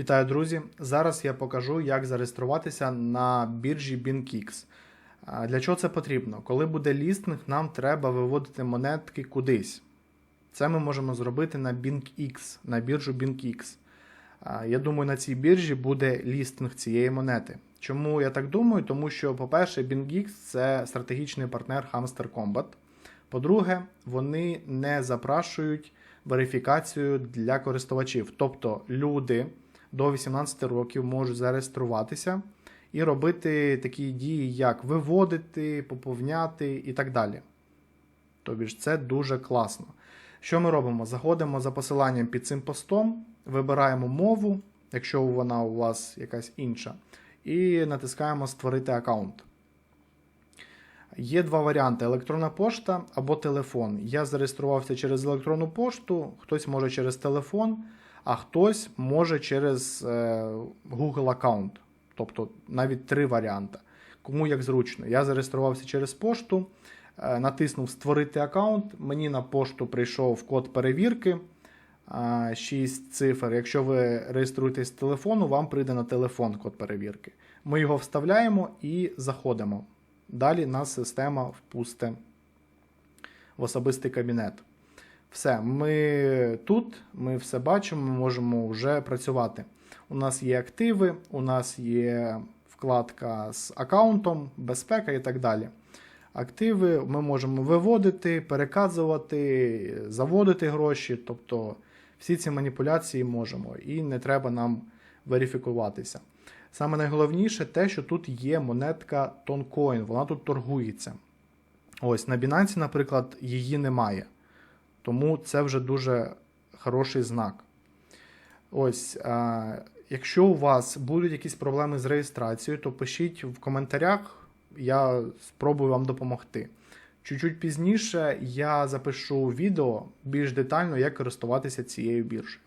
Вітаю, друзі! Зараз я покажу, як зареєструватися на біржі BinkX. Для чого це потрібно? Коли буде лістинг, нам треба виводити монетки кудись. Це ми можемо зробити на BinkX, на біржу BinkX. Я думаю, на цій біржі буде лістинг цієї монети. Чому я так думаю? Тому що, по-перше, BinkX це стратегічний партнер Hamster Combat. По-друге, вони не запрашують верифікацію для користувачів. Тобто люди до 18 років можуть зареєструватися і робити такі дії, як виводити, поповняти і так далі. Тобі ж це дуже класно. Що ми робимо? Заходимо за посиланням під цим постом, вибираємо мову, якщо вона у вас якась інша, і натискаємо Створити аккаунт. Є два варіанти: електронна пошта або телефон. Я зареєструвався через електронну пошту, хтось може через телефон, а хтось може через е, Google аккаунт. Тобто навіть три варіанти. Кому як зручно. Я зареєструвався через пошту, е, натиснув Створити аккаунт. Мені на пошту прийшов код перевірки. 6 цифр. Якщо ви реєструєтесь з телефону, вам прийде на телефон код перевірки. Ми його вставляємо і заходимо. Далі нас система впусте в особистий кабінет. Все, ми тут, ми все бачимо, ми можемо вже працювати. У нас є активи, у нас є вкладка з аккаунтом, безпека і так далі. Активи ми можемо виводити, переказувати, заводити гроші. Тобто всі ці маніпуляції можемо і не треба нам верифікуватися. Саме найголовніше те, що тут є монетка Toncoin, вона тут торгується. Ось на Binance, наприклад, її немає. Тому це вже дуже хороший знак. Ось, якщо у вас будуть якісь проблеми з реєстрацією, то пишіть в коментарях, я спробую вам допомогти. Чуть-чуть пізніше я запишу відео більш детально, як користуватися цією біржею.